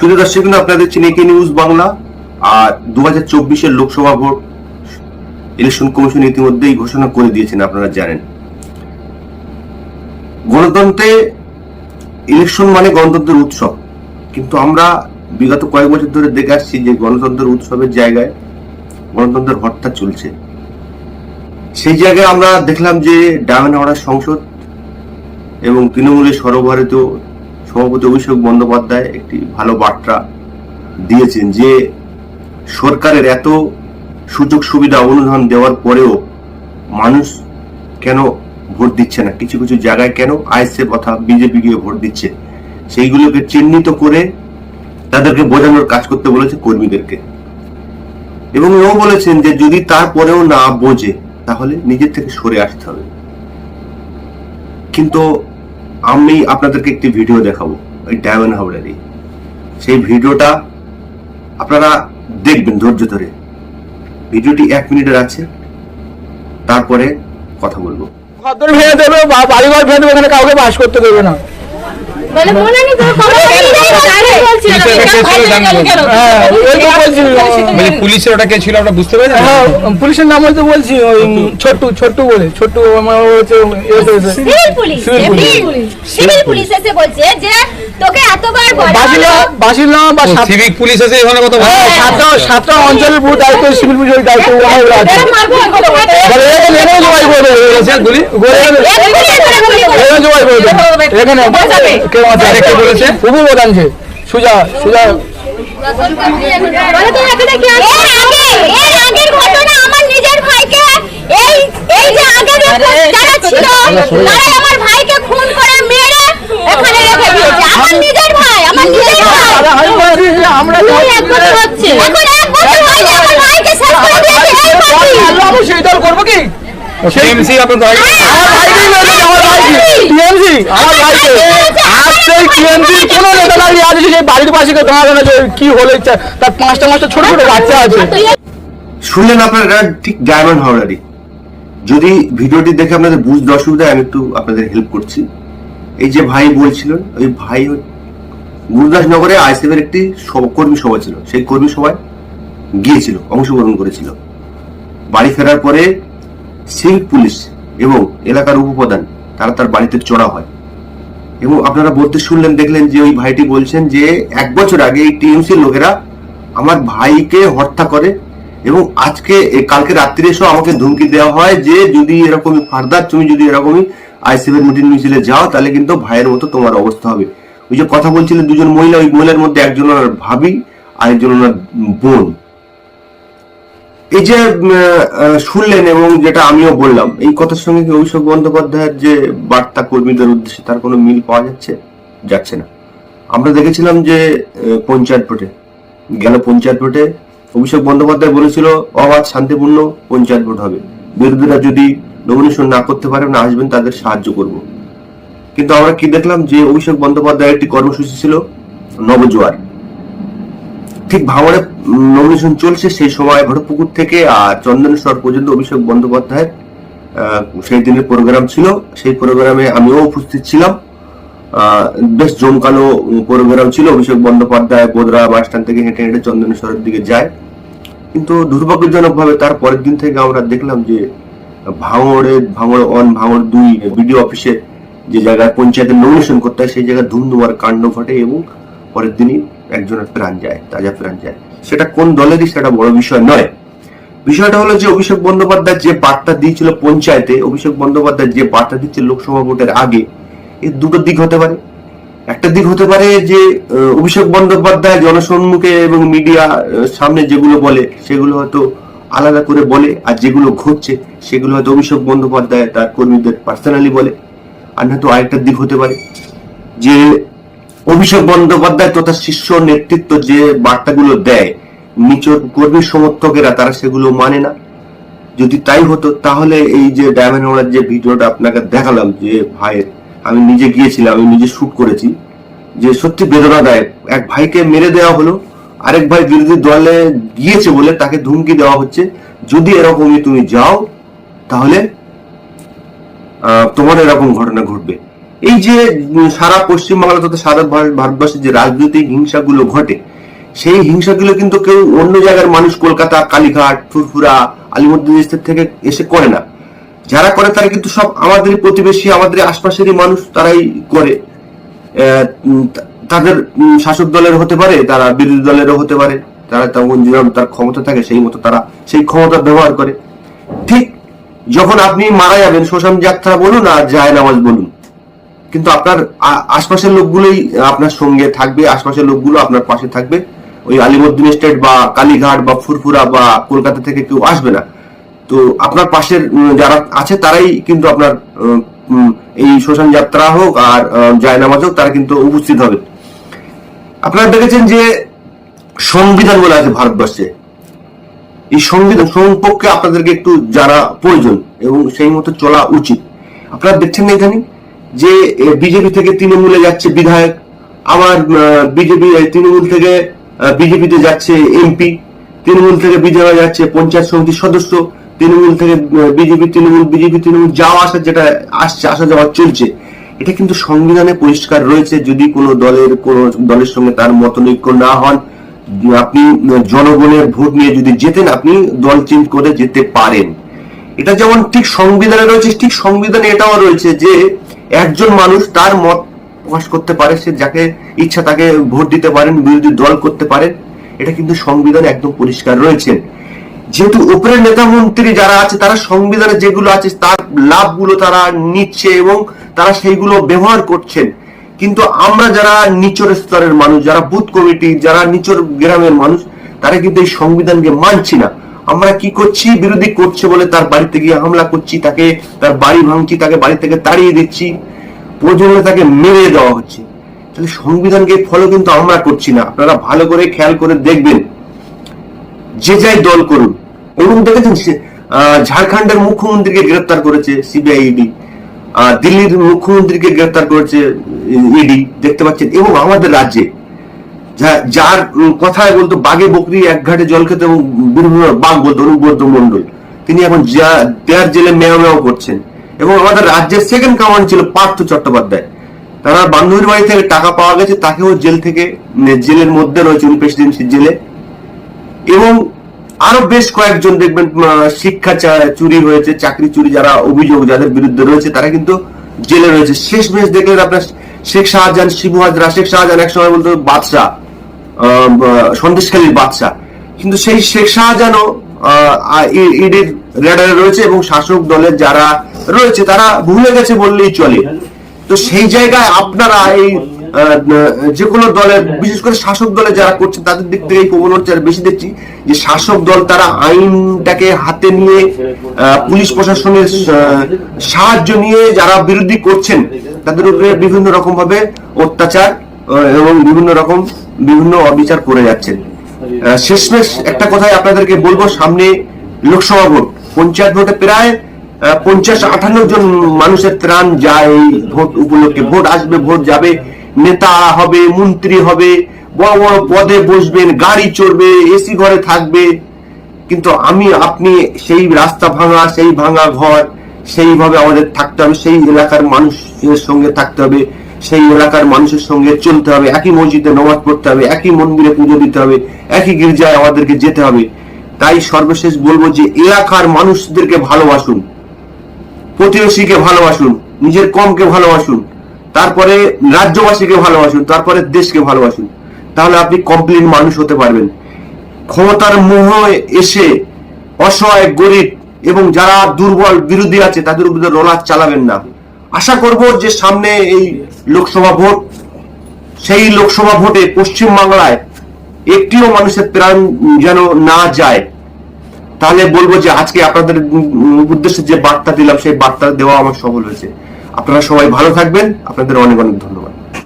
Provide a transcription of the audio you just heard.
শুধু দর্শক আপনাদের চিনেকে নিউজ বাংলা? আর দু হাজার চব্বিশের লোকসভা ভোট ইলেকশন কমিশন ইতিমধ্যেই ঘোষণা করে দিয়েছেন, আপনারা জানেন। গণতন্ত্রে ইলেকশন মানে গণতন্ত্রের উৎসব। কিন্তু আমরা বিগত কয়েক বছর ধরে দেখে আসছি যে গণতন্ত্রের উৎসবের জায়গায় গণতন্ত্রের হত্যা চলছে। সেই জায়গায় আমরা দেখলাম যে ডায়মন্ড সংসদ এবং তৃণমূলের সর্বভারতীয় সভাপতি অভিষেক বন্দ্যোপাধ্যায় একটি ভালো বার্তা দিয়েছেন যে, সরকারের এত সুযোগ সুবিধা অনুদান দেওয়ার পরেও মানুষ কেন ভোট দিচ্ছে না? কিছু কিছু জায়গায় কেন আইএসএফ অথবা বিজেপি গিয়ে ভোট দিচ্ছে? সেইগুলোকে চিহ্নিত করে তাদেরকে বোঝানোর কাজ করতে বলেছে কর্মীদেরকে। এবং এও বলেছেন যে, যদি তারপরেও না বোঝে, তাহলে নিজের থেকে সরে আসতে হবে। কিন্তু আমি আপনাদেরকে একটি ভিডিও দেখাবো, ওই ডায়মন্ড হাওড়ারই। সেই ভিডিওটা আপনারা দেখবেন ধৈর্য ধরে। ভিডিওটি এক মিনিটের আছে, তারপরে কথা বলব। ঘর ভেঙে দেবে বাড়ি বাড়িঘর ভেঙে দেবে এখানে কাউকে বাস করতে দেবে না। বলে মনে নেই তোর হ্যাঁ মানে পুলিশের ওটা কে ছিল আমরা বুঝতে পেরেছি হ্যাঁ পুলিশের নাম হয়তো বলছি ওই ছোট্টু ছোট্টু বলে ছোট্টু আমার হচ্ছে এসে এসে সিভিল পুলিশ সিভিল পুলিশ। এসে বলছে যে তোকে এতবার বলা বাসিলা বা সিভিক পুলিশ এসে এখানে কথা হ্যাঁ, সাতটা সাতটা অঞ্চলের বুথ দায়িত্ব সিভিল দায়িত্ব আছে বলে এখানে গুলি গুলি করো। এখানে জবাই করে এখানে কে আছে? কে বলেছে? উপু প্রধানছে সুজা সুজা। বলে তো এখানে কি আছে? এর আগে এর আগের ঘটনা আমার ভাইকে এই এই যে আগের যারা ছিল তারা আমার ভাইকে খুন করে মেরে এখানে রেখে দিয়েছে। আমার নিজের ভাই আমার নিজের ভাই। যে আমরা এক বছর হচ্ছে। এখন এক বছর হয়নি আমার ভাইকে শেষ করে দিয়েছে এই পার্টি আমি সেই দল করব কি টিএমসি আপনার আগে- আমার ভাইকে। সেই TMC র নেতা বাড়ির পাশে যে কি হলো ইচ্ছা তার পাঁচটা পাঁচটা ছোট ছোট বাচ্চা আছে শুনলেন আপনারা ঠিক ডায়মন্ড হাওড়ারই। যদি ভিডিওটি দেখে আপনাদের বুঝতে অসুবিধা আমি একটু আপনাদের হেল্প করছি। এই যে ভাই বলছিলেন ওই ভাই গুরুদাসনগরে আইসিএফ এর একটি কর্মী সভা ছিল। সেই কর্মী সভায় গিয়েছিল অংশগ্রহণ করেছিল। বাড়ি ফেরার পরে সিভিক পুলিশ এবং এলাকার উপপ্রধান, তারা তার বাড়িতে চড়া হয়। এবং আপনারা বলতে শুনলেন, দেখলেন যে ওই ভাইটি বলছেন যে, এক বছর আগে এই টিএমসির লোকেরা আমার ভাইকে হত্যা করে এবং আজকে কালকে রাত্রে এসেও আমাকে ধমকি দেওয়া হয় যে, যদি এরকমই ফার্দার, তুমি যদি এরকমই আইসিএফের মিটিং মিছিলে যাও, তাহলে কিন্তু ভাইয়ের মতো তোমার অবস্থা হবে। ওই যে কথা বলছিলেন দুজন মহিলা, ওই মহিলার মধ্যে একজন ওনার ভাবি, আরেকজন ওনার বোন। এই যে শুনলেন এবং যেটা আমিও বললাম, এই কথার সঙ্গে কি অভিষেক বন্দ্যোপাধ্যায়ের যে বার্তা কর্মীদের উদ্দেশ্যে তার কোনো মিল পাওয়া যাচ্ছে? যাচ্ছে না। আমরা দেখেছিলাম যে পঞ্চায়েত ভোটে, গেল পঞ্চায়েত ভোটে অভিষেক বন্দ্যোপাধ্যায় বলেছিল, অবাধ, শান্তিপূর্ণ পঞ্চায়েত ভোট হবে। বিরোধীরা যদি নমিনেশন না করতে পারে, না আসবেন, তাদের সাহায্য করব। কিন্তু আমরা কি দেখলাম যে, অভিষেক বন্দ্যোপাধ্যায়ের একটি কর্মসূচি ছিল নবজোয়ার। ঠিক ভাঙড়ে নমিনেশন চলছে, সেই সময় ভরপুকুর থেকে আর চন্দনেশ্বর পর্যন্ত অভিষেক বন্দ্যোপাধ্যায়ের সেই দিনের প্রোগ্রাম ছিল। সেই প্রোগ্রামে আমিও উপস্থিত ছিলাম। বেশ জমকালো প্রোগ্রাম ছিল। অভিষেক বন্দ্যোপাধ্যায় বোদরা বাস স্ট্যান্ড থেকে হেঁটে হেঁটে চন্দনেশ্বরের দিকে যায়। কিন্তু দুর্ভাগ্যজনক ভাবে তার পরের দিন থেকে আমরা দেখলাম যে ভাঙড়ে, ভাঙড় অন ভাঙড় দুই বিডিও অফিসে যে জায়গায় পঞ্চায়েতের নমিনেশন করতে হয়, সেই জায়গায় ধুমধুমার কাণ্ড ঘটে এবং পরের দিনই একজনের প্রাণ যায়, তাজা প্রাণ যায়। সেটা কোন দলেরই সেটা বড় বিষয় নয়। বিষয়টা হলো যে অভিষেক বন্দ্যোপাধ্যায় যে বার্তা দিয়েছিল পঞ্চায়েতে, অভিষেক বন্দ্যোপাধ্যায় যে বার্তা দিচ্ছে লোকসভা ভোটের আগে এর দুটো দিক হতে পারে। একটা দিক হতে পারে যে অভিষেক বন্দ্যোপাধ্যায় জনসম্মুখে এবং মিডিয়া সামনে যেগুলো বলে, সেগুলো হয়তো আলাদা করে বলে, আর যেগুলো ঘটছে, সেগুলো হয়তো অভিষেক বন্দ্যোপাধ্যায় তার কর্মীদের পার্সোনালি বলে। আর নয়তো আরেকটা দিক হতে পারে যে অভিষেক বন্দ্যোপাধ্যায় তথা শিষ্য নেতৃত্ব যে বার্তাগুলো দেয়, নিচর কর্মী সমর্থকেরা তারা সেগুলো মানে না। যদি তাই হতো, তাহলে এই যে ডায়মন্ড যে ভিডিওটা আপনাকে দেখালাম যে ভাইয়ের, আমি নিজে গিয়েছিলাম, আমি নিজে শুট করেছি, যে সত্যি বেদনাদায়ক। এক ভাইকে মেরে দেওয়া হলো, আরেক ভাই বিরোধী দলে গিয়েছে বলে তাকে ধুমকি দেওয়া হচ্ছে। যদি এরকমই তুমি যাও, তাহলে তোমার এরকম ঘটনা ঘটবে। এই যে সারা পশ্চিমবাংলা তথা সারা ভারত- ভারতবর্ষের যে রাজনৈতিক হিংসাগুলো ঘটে, সেই হিংসাগুলো কিন্তু কেউ অন্য জায়গার মানুষ, কলকাতা, কালীঘাট, ফুরফুরা, আলিমুদ্দিন থেকে এসে করে না। যারা করে, তারা কিন্তু সব আমাদের প্রতিবেশী, আমাদের আশপাশেরই মানুষ তারাই করে। তাদের শাসক দলের হতে পারে, তারা বিরোধী দলেরও হতে পারে, তারা তখন যেরকম তার ক্ষমতা থাকে, সেই মতো তারা সেই ক্ষমতা ব্যবহার করে। ঠিক যখন আপনি মারা যাবেন শ্মশান যাত্রা বলুন আর জায় নামাজ বলুন কিন্তু আপনার আশপাশের লোকগুলোই আপনার সঙ্গে থাকবে, আশপাশের লোকগুলো আপনার পাশে থাকবে। ওই আলিমুদ্দিন স্টেট বা কালীঘাট বা ফুরফুরা বা কলকাতা থেকে কেউ আসবে না। তো আপনার পাশের যারা আছে তারাই কিন্তু আপনার এই শ্মশান যাত্রা হোক আর জায়নামাজ হোক, তারা কিন্তু উপস্থিত হবে। আপনারা দেখেছেন যে সংবিধান বলে আছে ভারতবর্ষে। এই সংবিধান সম্পর্কে আপনাদেরকে একটু জানা প্রয়োজন এবং সেই মতো চলা উচিত। আপনারা দেখছেন না এখানে? যে বিজেপি থেকে তৃণমূলে যাচ্ছে বিধায়ক, আবার বিজেপি তৃণমূল থেকে বিজেপিতে যাচ্ছে এমপি, তৃণমূল থেকে বিজেপি যাচ্ছে পঞ্চায়েত সমিতির সদস্য, তৃণমূল থেকে বিজেপি তৃণমূল বিজেপি তৃণমূল যাওয়া আসা যেটা আসছে, আসা যাওয়া চলছে, এটা কিন্তু সংবিধানে পরিষ্কার রয়েছে, যদি কোনো দলের কোনো দলের সঙ্গে তার মতনৈক্য না হন, আপনি জনগণের ভোট নিয়ে যদি যেতেন, আপনি দল চেঞ্জ করে যেতে পারেন। এটা যেমন ঠিক সংবিধানে রয়েছে, ঠিক সংবিধানে এটাও রয়েছে যে একজন মানুষ তার মত প্রকাশ করতে পারে, সে যাকে ইচ্ছা তাকে ভোট দিতে পারেন, বিরোধী দল করতে পারেন এটা কিন্তু সংবিধানে একদম পরিষ্কার রয়েছে। যেহেতু উপরের নেতা মন্ত্রী যারা আছে, তারা সংবিধানে যেগুলো আছে, তার লাভগুলো তারা নিচ্ছে এবং তারা সেইগুলো ব্যবহার করছেন। কিন্তু আমরা যারা নিচের স্তরের মানুষ, যারা বুথ কমিটি, যারা নিচের গ্রামের মানুষ, তারা কিন্তু এই সংবিধানকে মানছি না। আমরা কি করছি? বিরোধী করছে বলে তার বাড়িতে গিয়ে হামলা করছি, তাকে তার বাড়ি ভাঙছি, তাকে বাড়ি থেকে তাড়িয়ে দিচ্ছি, প্রয়োজনে তাকে মেরে দেওয়া হচ্ছে। তাহলে সংবিধানকে ফলো কিন্তু আমরা করছি না। আপনারা ভালো করে খেয়াল করে দেখবেন। যে যাই দল করুন এবং দেখেছেন ঝাড়খণ্ডের মুখ্যমন্ত্রীকে গ্রেপ্তার করেছে সিবিআই ইডি দিল্লির মুখ্যমন্ত্রীকে গ্রেপ্তার করেছে ইডি, দেখতে পাচ্ছেন, এবং আমাদের রাজ্যে। যার কথায় বলতো, বাঘে, বকরি, এক ঘাটে জল খেতে বাঘ বলতো অনুব্রত মন্ডল তিনি এখন দেয়ার জেলে মেয় মেয় করছেন। এবং আমাদের রাজ্যের সেকেন্ড কমান্ড ছিল পার্থ চট্টোপাধ্যায়। তারা বান্ধবীর বাড়ি থেকে টাকা পাওয়া গেছে, তাকেও জেল থেকে জেলের মধ্যে রয়েছে উনি প্রেসিডেন্সির জেলে। এবং আরও বেশ কয়েকজন দেখবেন শিক্ষা চুরি হয়েছে, চাকরি চুরি যারা অভিযোগ যাদের বিরুদ্ধে রয়েছে, তারা কিন্তু জেলে রয়েছে। শেষ মেশ দেখলেন আপনার শেখ শাহজাহান, শিবু হাজরা। শেখ শাহজাহান এক সময় বলতো, বাদশাহ সন্দেশখালীর বাদশাহ কিন্তু সেই শেখ শাহজাহানও ইডির রেডারে রয়েছে এবং শাসক দলের যারা রয়েছে, তারা ভুলে গেছে বললেই চলে। তো সেই জায়গায় আপনারা এই যে কোনো দলের, বিশেষ করে শাসক দলে যারা করছেন, তাদের দিক থেকে এই প্রবণতা বেশি দেখছি যে শাসক দল তারা আইনটাকে হাতে নিয়ে পুলিশ প্রশাসনের সাহায্য নিয়ে যারা বিরোধী করছেন, তাদের উপরে বিভিন্ন রকম ভাবে অত্যাচার এবং বিভিন্ন রকম বিভিন্ন অবিচার করে যাচ্ছেন শেষমেশ একটা কথাই আপনাদেরকে বলব, সামনে লোকসভা ভোট। পঞ্চায়েত ভোটে প্রায় পঞ্চাশ আঠান্ন জন মানুষের ত্রাণ যায় এই ভোট উপলক্ষে। ভোট আসবে, ভোট যাবে, নেতা হবে, মন্ত্রী হবে, বড় বড় পদে বসবেন, গাড়ি চড়বে এসি ঘরে থাকবে। কিন্তু আমি, আপনি সেই রাস্তা ভাঙা, সেই ভাঙা ঘর, সেইভাবে আমাদের থাকতে হবে, সেই এলাকার মানুষের সঙ্গে থাকতে হবে। সেই এলাকার মানুষের সঙ্গে চলতে হবে, একই মসজিদে নমাজ পড়তে হবে, একই মন্দিরে পুজো দিতে হবে, একই গির্জায় আমাদেরকে যেতে হবে। তাই সর্বশেষ বলব যে, এলাকার মানুষদেরকে ভালোবাসুন, প্রতিবেশীকে ভালোবাসুন, নিজের কমকে ভালোবাসুন, তারপরে রাজ্যবাসীকে ভালোবাসুন, তারপরে দেশকে ভালোবাসুন। তাহলে আপনি কমপ্লিট মানুষ হতে পারবেন। ক্ষমতার মোহ এসে অসহায়, গরিব এবং যারা দুর্বল, বিরোধী আছে, তাদের উপরে রোলার চালাবেন না। আশা করব যে সামনে এই লোকসভা ভোট, সেই লোকসভা ভোটে পশ্চিম বাংলায় একটিও মানুষের প্রাণ যেন না যায়, তাহলে বলব যে আজকে আপনাদের উদ্দেশ্যে যে বার্তা দিলাম, সেই বার্তা দেওয়া আমার সফল হয়েছে। আপনারা সবাই ভালো থাকবেন। আপনাদের অনেক অনেক ধন্যবাদ।